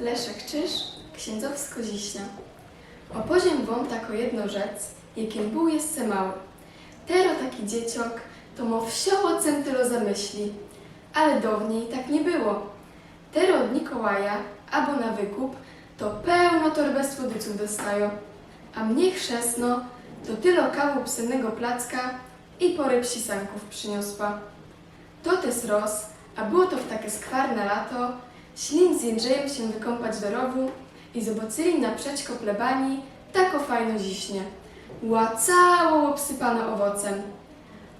Leszek Czyż, księdzowsko ziśnia. Opoziem wam tako jedno rzec, jakim był jest mały. Tero taki dzieciok, to mo wsioło cem tylo zamyśli. Ale dawniej tak nie było. Tero od Mikołaja, albo na wykup, to pełno torbestwo dyców dostają. A mnie chrzestno, to tylo kawu psennego placka i porę psisanków przyniosła. To też roz, a było to w takie skwarne lato, ślin z Jędrzejem się wykąpać do rowu i zobaczyli na przeczko plebanii tako fajno ziśnie. Ła cało obsypane owocem.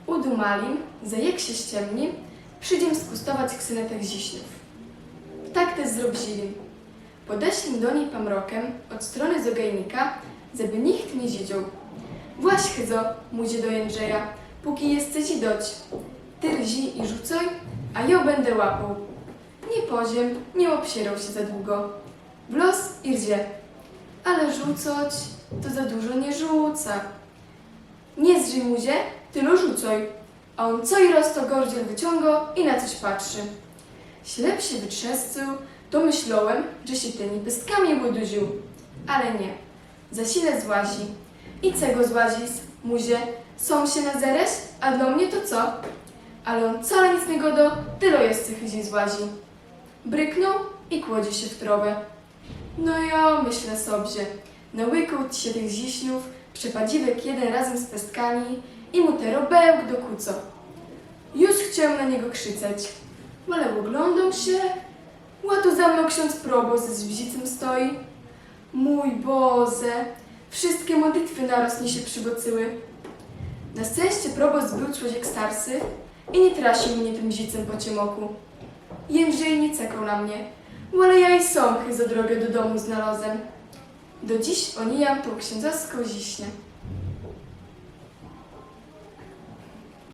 Udumalim, za jak się ściemni, przyjdziem skustować ksynetek ziśniów. Tak też zrobili. Podeszli do niej pamrokiem od strony zogajnika, żeby nikt nie ziedział. Właś chyzo, muzie do Jędrzeja, póki jest ci doć. Ty rzi i rzucoj, a ja będę łapał. Nie poziem, nie obsierał się za długo. W los i. Ale rzucać to za dużo nie rzuca. Nie zrzyj muzie, tylo rzucoj. A on co i roz to gordziel wyciąga i na coś patrzy. Ślep się wytrzescył, to myślałem, że się tymi pystkami łyduził. Ale nie. Za sile złazi. I czego złazis, muzie? Są się na zereś, a dla mnie to co? Ale on wcale nic nie godo, tylo jest chyzi złazi. Bryknął i kładzie się w trowę. No ja, myślę sobie, nałykał ci się tych ziśniów, przepadziwek jeden razem z pestkami i mu te robełk do kuco. Już chciałem na niego krzyczeć, ale oglądam się, łato za mną ksiądz proboszcz z wzicem stoi. Mój Boże, wszystkie modlitwy naraz mi się przybocyły. Na szczęście proboszcz był człowiek starszy i nie trasił mnie tym wzicem po ciemoku. Jędrzej nie cekał na mnie, ale ja i sąchy za drogę do domu znalazłem. Do dziś onijam tą księdzowską ziśnię.